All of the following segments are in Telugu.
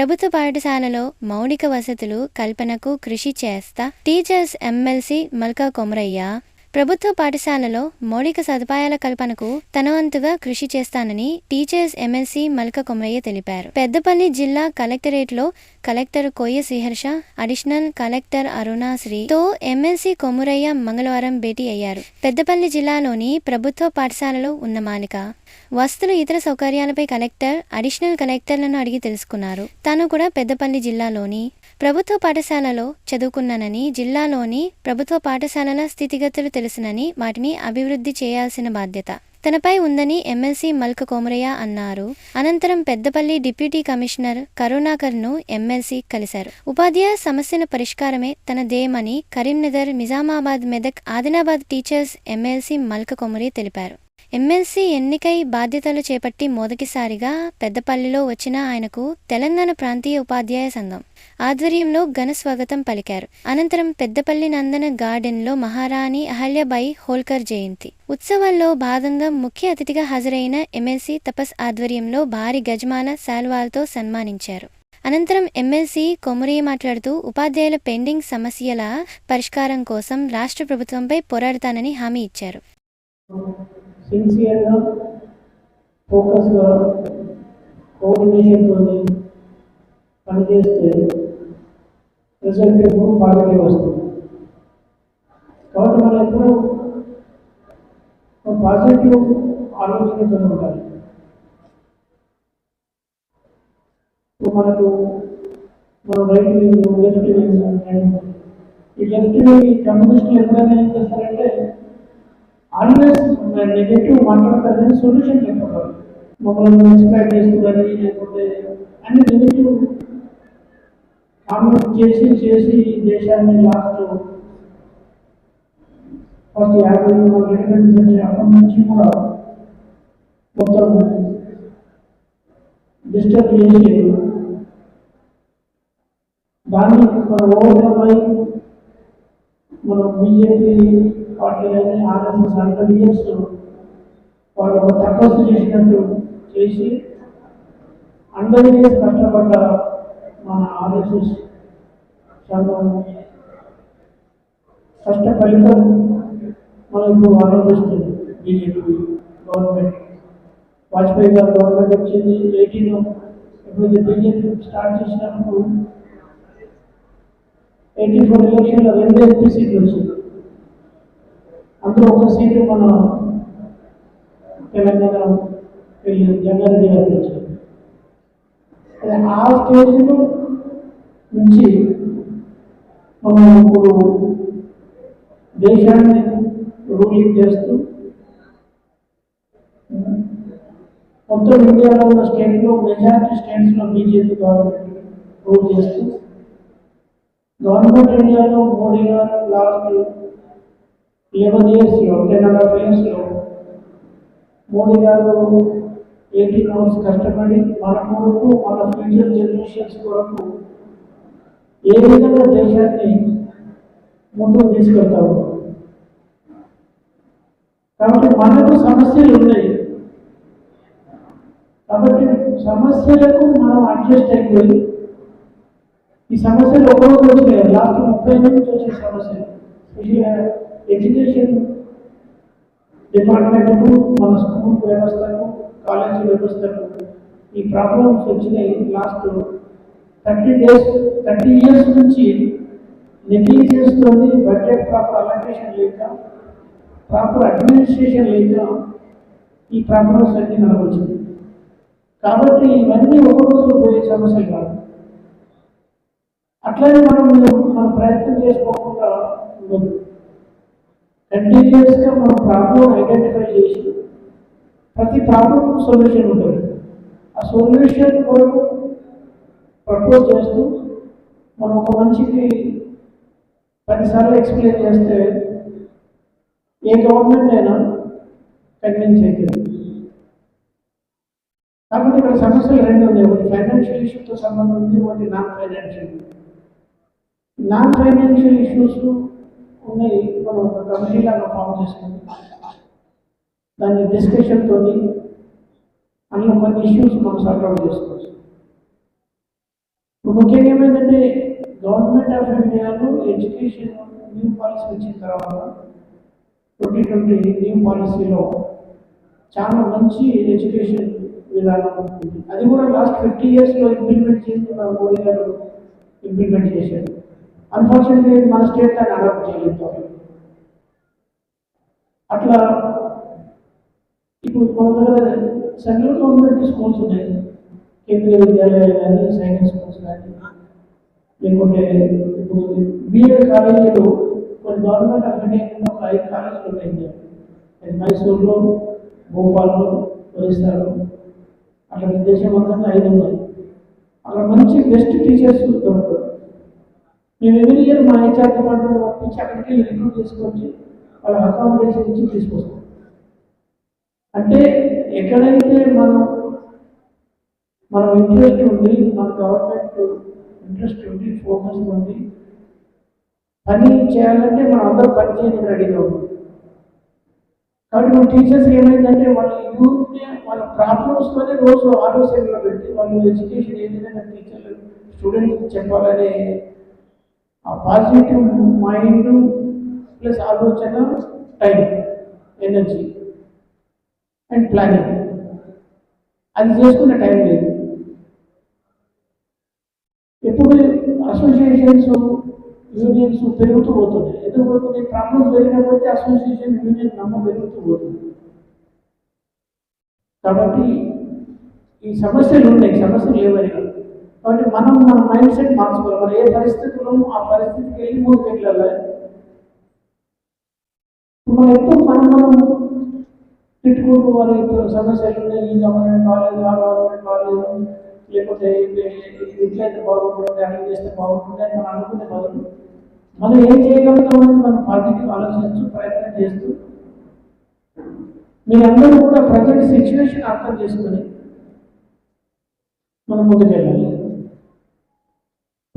ప్రభుత్వ పాఠశాలలో మౌలిక వసతులు కల్పనకు కృషి చేస్తా. టీచర్స్ ఎమ్మెల్సీ మల్కా కొమరయ్య ప్రభుత్వ పాఠశాలలో మౌలిక సదుపాయాల కల్పనకు తన వంతుగా కృషి చేస్తానని టీచర్స్ ఎమ్మెల్సీ మల్క కొమరయ్య తెలిపారు. పెద్దపల్లి జిల్లా కలెక్టరేట్లో కలెక్టర్ కొయ్య శ్రీహర్ష అడిషనల్ కలెక్టర్ అరుణాశ్రీ తో ఎమ్మెల్సీ కొమురయ్య మంగళవారం భేటీ అయ్యారు. పెద్దపల్లి జిల్లాలోని ప్రభుత్వ పాఠశాలలో ఉన్న మాలిక వస్తువులు ఇతర సౌకర్యాలపై కలెక్టర్ అడిషనల్ కలెక్టర్లను అడిగి తెలుసుకున్నారు. తాను కూడా పెద్దపల్లి జిల్లాలోని ప్రభుత్వ పాఠశాలలో చదువుకున్నానని జిల్లాలోని ప్రభుత్వ పాఠశాలల స్థితిగతులు తెలుసునని వాటిని అభివృద్ధి చేయాల్సిన బాధ్యత తనపై ఉందని ఎమ్మెల్సీ మల్క కోమరయ్య అన్నారు. అనంతరం పెద్దపల్లి డిప్యూటీ కమిషనర్ కరుణాకర్ను ఎమ్మెల్సీ కలిశారు. ఉపాధ్యాయ సమస్యల పరిష్కారమే తన ధ్యేయమని కరీంనగర్ నిజామాబాద్ మెదక్ ఆదిలాబాద్ టీచర్స్ ఎమ్మెల్సీ మల్క కొమరి తెలిపారు. ఎమ్మెల్సీ ఎన్నికై బాధ్యతలు చేపట్టి మొదటిసారిగా పెద్దపల్లిలో వచ్చిన ఆయనకు తెలంగాణ ప్రాంతీయ ఉపాధ్యాయ సంఘం ఆధ్వర్యంలో ఘన స్వాగతం పలికారు. అనంతరం పెద్దపల్లి నందన గార్డెన్లో మహారాణి అహల్యబాయి హోల్కర్ జయంతి. ఉత్సవాల్లో భాగంగా ముఖ్య అతిథిగా హాజరైన ఎమ్మెల్సీ తపస్ ఆధ్వర్యంలో భారీ గజమాన శాల్వాలతో సన్మానించారు. అనంతరం ఎమ్మెల్సీ కొమురి మాట్లాడుతూ ఉపాధ్యాయుల పెండింగ్ సమస్యల పరిష్కారం కోసం రాష్ట్ర ప్రభుత్వంపై పోరాడతానని హామీ ఇచ్చారు. సిన్సియర్గా ఫోకస్గా కోఆర్డినేషన్తో పనిచేస్తే రిజల్ట్ ఎప్పుడు పాజిటివ్ వస్తుంది. కాబట్టి మనం ఎప్పుడు పాజిటివ్ ఆలోచనతో ఉండాలి. మనకు మనం రైట్ వింగ్ లెఫ్ట్ వింగ్ ఈ లెఫ్ట్ వింగ్ కమ్యూనిస్టులు ఎప్పుడైనా ఏం చేస్తారంటే ఆల్వేస్ నెగటివ్ మాట్లాడతారని సొల్యూషన్ చెప్పగలరు మమ్మల్ని ఎక్స్ప్లైట్ చేస్తుందని లేకపోతే అన్ని నెగటివ్ కామెంట్ చేసి చేసి ఈ దేశాన్ని లాస్ట్ ఫస్ట్ యాభై ఇండిపెండెన్స్ వచ్చేప్పటి నుంచి కూడా మొత్తం డిస్టర్బ్ చేసి దాన్ని మనం ఓవర్కమ్ అయి మనం బీజేపీ పార్టీలని ఆర్ఎస్ఎస్ హండ్రెడ్ ఇయర్స్ వాళ్ళు ఒక తపస్సు చేసినట్టు చేసి అందరికీ కష్టపడ్డ మన ఆర్ఎస్ఎస్ సంఘం కష్ట ఫలితం మనకు ఇప్పుడు బీజేపీ గవర్నమెంట్. వాజ్పేయి గారు గవర్నమెంట్ వచ్చింది ఎయిటీన్ ఎప్పుడైతే బీజేపీ స్టార్ట్ చేసినప్పుడు ఎయిటీ ఫోర్ ఎలక్షన్లో రెండు ఎంపీ సీట్లు వచ్చింది అందులో ఒక సీటు మన తెలంగాణ వెళ్ళి జంగారెడ్డి గారికి వచ్చింది ఆ స్టేజ్లో నుంచి మనం ఇప్పుడు దేశాన్ని రూలింగ్ చేస్తూ మొత్తం ఇండియాలో ఉన్న స్టేట్లో మెజారిటీ స్టేట్స్లో బీజేపీ గవర్నమెంట్ రూల్ చేస్తూ గవర్నమెంట్ ఇండియాలో మోడీ గారు లాస్ట్ లెవెన్ ఇయర్స్లో టెన్ అండ్ హాఫ్ ఇయర్స్లో మోడీ గారు ఎయిటీన్ అవర్స్ కష్టపడి మన కొరకు మన ఫ్యూచర్ జనరేషన్స్ కొరకు ఏ విధంగా దేశాన్ని ముందుకు తీసుకెళ్తారు కాబట్టి మనకు సమస్యలు ఉన్నాయి కాబట్టి సమస్యలకు మనం అడ్జస్ట్ అయిపోయి ఈ సమస్యలు ఒకరోజు వచ్చినాయి లాస్ట్ ముప్పై నుంచి వచ్చే సమస్యలు స్పెషల్గా ఎడ్యుకేషన్ డిపార్ట్మెంట్కు మన స్కూల్ వ్యవస్థకు కాలేజీ వ్యవస్థకు ఈ ప్రాబ్లమ్స్ వచ్చినాయి last thirty days thirty years నుంచి నెగ్లిజెన్స్తో బడ్జెట్ ప్రాపర్ అలొకేషన్ లేక ప్రాపర్ అడ్మినిస్ట్రేషన్ లేక ఈ ప్రాబ్లమ్స్ అన్ని మనకు వచ్చింది కాబట్టి ఇవన్నీ ఒక పోయే సమస్యలు కాదు. అట్లనే మనం మనం ప్రయత్నం చేసుకోకుండా ఉండదు. కంటిన్యూస్గా మనం ప్రాబ్లం ఐడెంటిఫై చేసి ప్రతి ప్రాబ్లం సొల్యూషన్ ఉంటుంది. ఆ సొల్యూషన్ కొరకు ప్రపోజ్ చేస్తూ మనం ఒక మంచికి పదిసార్లు ఎక్స్ప్లెయిన్ చేస్తే ఏ గవర్నమెంట్ అయినా కన్విన్స్ అవుతుంది కాబట్టి ఇక్కడ సమస్యలు రెండు ఉన్నాయి. ఒకటి ఫైనాన్షియల్ ఇష్యూతో సంబంధం ఉంది ఒకటి non financial non financial issues ఉన్నాయి. మనం ఒక కమిటీ లాగా ఫామ్ చేసుకుని దాని డిస్కషన్తో అందులో కొన్ని ఇష్యూస్ మనం సాల్వ్ చేసుకోవచ్చు. ఇప్పుడు ముఖ్యంగా ఏమైందంటే గవర్నమెంట్ ఆఫ్ ఇండియాలో ఎడ్యుకేషన్ న్యూ పాలసీ వచ్చిన తర్వాత ట్వంటీ ట్వంటీ న్యూ పాలసీలో చాలా మంచి ఎడ్యుకేషన్ విధానం ఉంటుంది. అది కూడా లాస్ట్ ఫిఫ్టీ ఇయర్స్లో ఇంప్లిమెంట్ చేసి మన మోడీ గారు ఇంప్లిమెంట్ చేశారు. అన్ఫార్చునేట్లీ మన స్టేట్ దాన్ని అడాప్ట్ చేయలేదు. అట్లా ఇప్పుడు కొంత సెంట్రల్ గవర్నమెంట్ స్కూల్స్ ఉన్నాయి. కేంద్రీయ విద్యాలయాలు కానీ సైన్స్ స్కూల్స్ కానీ లేకుంటే ఇప్పుడు బీఎడ్ కాలేజీలు కొన్ని గవర్నమెంట్ అకాడమీ ఒక ఐదు కాలేజీలు ఉన్నాయి మైసూర్లో భోపాల్లో ఒరిస్సాలో అట్లా దేశం మొత్తంగా ఐదు ఉన్నాయి. అక్కడ మంచి బెస్ట్ టీచర్స్ దొరుకుతారు మేము ఎవరి ఇయర్ మా హెచ్ఆర్ డిపార్ట్మెంట్ పంపించి అక్కడికి వెళ్ళి రిక్రూట్ చేసుకొచ్చి వాళ్ళ అకామిడేషన్ ఇచ్చి తీసుకొస్తాం అంటే ఎక్కడైతే మనం మనం ఇంట్రెస్ట్ ఉంది మన గవర్నమెంట్ ఇంట్రెస్ట్ ఉంది ఫోకస్ ఉంది పని చేయాలంటే మనం అందరూ పని చేయడానికి రెడీగా ఉంది కాబట్టి మన టీచర్స్ ఏమైందంటే వాళ్ళ యూత్ని వాళ్ళ ప్రాబ్లమ్స్తోనే రోజు ఆలోచనలో పెట్టి వాళ్ళు ఎడ్యుకేషన్ ఏ విధంగా టీచర్లు స్టూడెంట్ చెప్పాలనే ఆ పాజిటివ్ మైండ్ ప్లస్ ఆలోచన టైం ఎనర్జీ అండ్ ప్లానింగ్. అది చేసుకునే టైం లేదు. ఎప్పుడు అసోసియేషన్స్ యూనియన్స్ పెరుగుతూ పోతున్నాయి. ఎందుకు పోతున్నాయి. ప్రాబ్లమ్స్ పెరిగినప్పటికీ అసోసియేషన్ యూనియన్ నమ్మ పెరుగుతూ పోతుంది. కాబట్టి ఈ సమస్యలు ఉన్నాయి. సమస్యలు లేవని కాదు. కాబట్టి మనం మన మైండ్ సెట్ మార్చుకోవాలి. మనం ఏ పరిస్థితుల్లో ఆ పరిస్థితికి వెళ్ళి ముందుకు వెళ్ళాలి మనం ఎప్పుడు మనం మనం తిట్టుకుంటూ వారి సమస్యలు ఉన్నాయి ఈ గవర్నమెంట్ బాగాలేదు ఆ గవర్నమెంట్ బాగాలేదు లేకపోతే ఇట్లయితే బాగుంటుంది అట్లా చేస్తే బాగుంటుంది అని మనం అనుకునే బదులు మనం ఏం చేయగలుగుతాం అనేది మనం పాజిటివ్ ఆలోచించు ప్రయత్నం చేస్తూ మీరందరూ కూడా ప్రజెంట్ సిచ్యువేషన్ అర్థం చేసుకుని మనం ముందుకెళ్ళాలి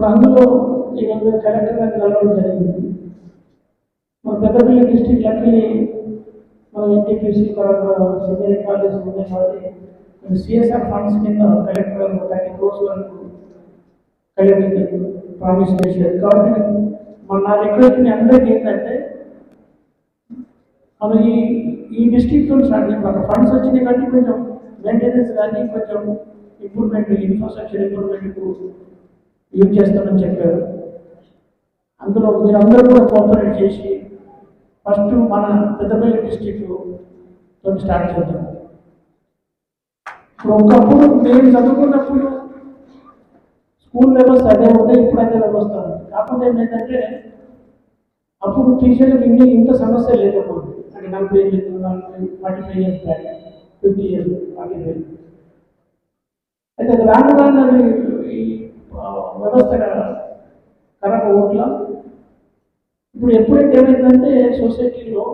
అందులో ఈరోజు కలెక్టర్ కలవడం జరిగింది. మన పెద్దపల్లి డిస్టిక్ లక్లీ మన ఎన్టీపీసీ తర్వాత సీనియర్ కాలేజ్ ఉన్నాయి కాబట్టి సిఎస్ఆర్ ఫండ్స్ కింద కలెక్టర్ గారు థర్టీ క్రోర్స్ వరకు కలెక్టర్ ప్రామిస్ చేశారు. కాబట్టి మన నా రిక్వెస్ట్ని అందరికీ ఏంటంటే మనం ఈ ఈ డిస్ట్రిక్ట్తో స్టార్ట్ మన ఫండ్స్ వచ్చినాయి కాబట్టి కొంచెం మెయింటెనెన్స్ కానీ కొంచెం ఇంప్రూవ్మెంట్ ఇన్ఫ్రాస్ట్రక్చర్ ఇంప్రూవ్మెంట్కు యూజ్ చేస్తామని చెప్పారు. అందులో మీరందరూ కూడా కోఆపరేట్ చేసి ఫస్ట్ మన పెద్దపల్లి డిస్టిక్ తోటి స్టార్ట్ చేద్దాం. ఇప్పుడు ఒకప్పుడు మేము చదువుకున్నప్పుడు స్కూల్ వ్యవస్థ అదే ఉంటాయి ఇప్పుడు అదే వ్యవస్థ కాకుండా కాకపోతే ఏంటంటే అప్పుడు టీచర్లకు ఇన్ని ఇంత సమస్య లేకపోతే అంటే నలభై ఏళ్ళు forty five years back fifty years forty five అయితే అది రాను రాను అది ఈ ఆ, ఓట్ల. ఇప్పుడు ఎప్పుడైతే ఏమైందంటే సొసైటీలో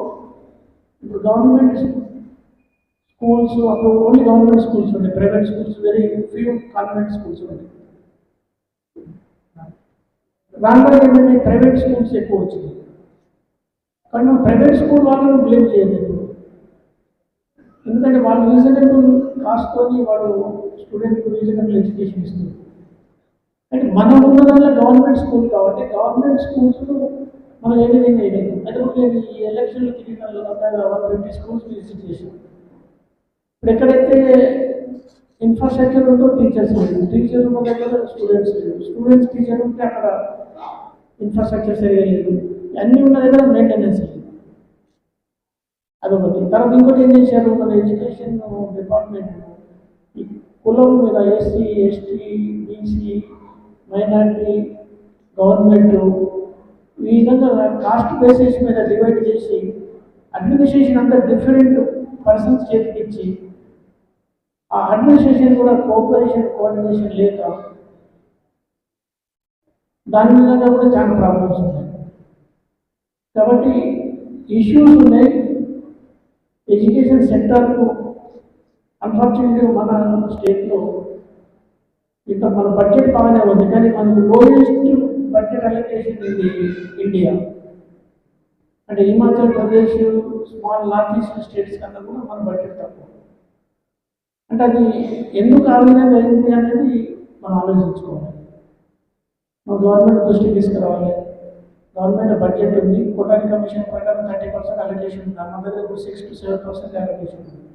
ఇప్పుడు గవర్నమెంట్ స్కూల్స్ అప్పుడు ఓన్లీ గవర్నమెంట్ స్కూల్స్ ఉన్నాయి private schools very few convent schools ఉన్నాయి రాను ఏంటంటే ప్రైవేట్ స్కూల్స్ ఎక్కువ వచ్చింది కానీ మనం ప్రైవేట్ స్కూల్ వాళ్ళని బ్లేమ్ చేయలేదు ఎందుకంటే వాళ్ళు రీజనబుల్ కాస్ట్తోని వాళ్ళు స్టూడెంట్కి రీజనబుల్ ఎడ్యుకేషన్ ఇస్తుంది అంటే మనం ఉన్నదానిలో గవర్నమెంట్ స్కూల్ కాబట్టి గవర్నమెంట్ స్కూల్స్ మనం ఏ విధంగా వేయలేదు అయితే నేను ఈ ఎలక్షన్లు తిరిగిన వన్ ట్వంటీ స్కూల్స్ విజిట్ చేసాం ఇప్పుడు ఎక్కడైతే ఇన్ఫ్రాస్ట్రక్చర్ ఉందో టీచర్స్ లేదు టీచర్ ఉన్న దగ్గర స్టూడెంట్స్ లేదు స్టూడెంట్స్ టీచర్ ఉంటే అక్కడ ఇన్ఫ్రాస్ట్రక్చర్ సరిగా లేదు. అన్నీ ఉన్న దగ్గర మెయింటెనెన్స్ లేదు. అదొకటి. తర్వాత ఇంకోటి ఏం చేశారు? మన ఎడ్యుకేషన్ డిపార్ట్మెంట్ ఈ కులం మీద SC ST BC minority government ఈ విధంగా కాస్ట్ బేసిస్ మీద డివైడ్ చేసి అడ్మినిస్ట్రేషన్ అంతా డిఫరెంట్ పర్సన్స్ చేతికి ఇచ్చి ఆ అడ్మినిస్ట్రేషన్ కూడా కోఆపరేషన్ కోఆర్డినేషన్ లేక దాని మీద కూడా చాలా ప్రాబ్లమ్స్ ఉన్నాయి. కాబట్టి ఇష్యూస్ ఉన్నాయి. ఎడ్యుకేషన్ సెంటర్కు అన్ఫార్చునేట్లీ మన స్టేట్లో ఇంకా మన బడ్జెట్ బాగానే ఉంది కానీ మనకు లోయెస్ట్ బడ్జెట్ అలిగేషన్ ఇది ఇండియా అంటే Himachal Pradesh small north east states కన్నా కూడా మన బడ్జెట్ తక్కువ. అంటే అది ఎందుకు ఆలోచన అయింది అనేది మనం ఆలోచించుకోవాలి. మన గవర్నమెంట్ దృష్టికి తీసుకురావాలి. గవర్నమెంట్ బడ్జెట్ ఉంది. కోటాని కమిషన్ ప్రకారం థర్టీ పర్సెంట్ అలొకేషన్ ఉంది. మన దగ్గర six to seven percent allocation ఉంది.